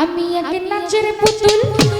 আমি এক নাচের পুতুল।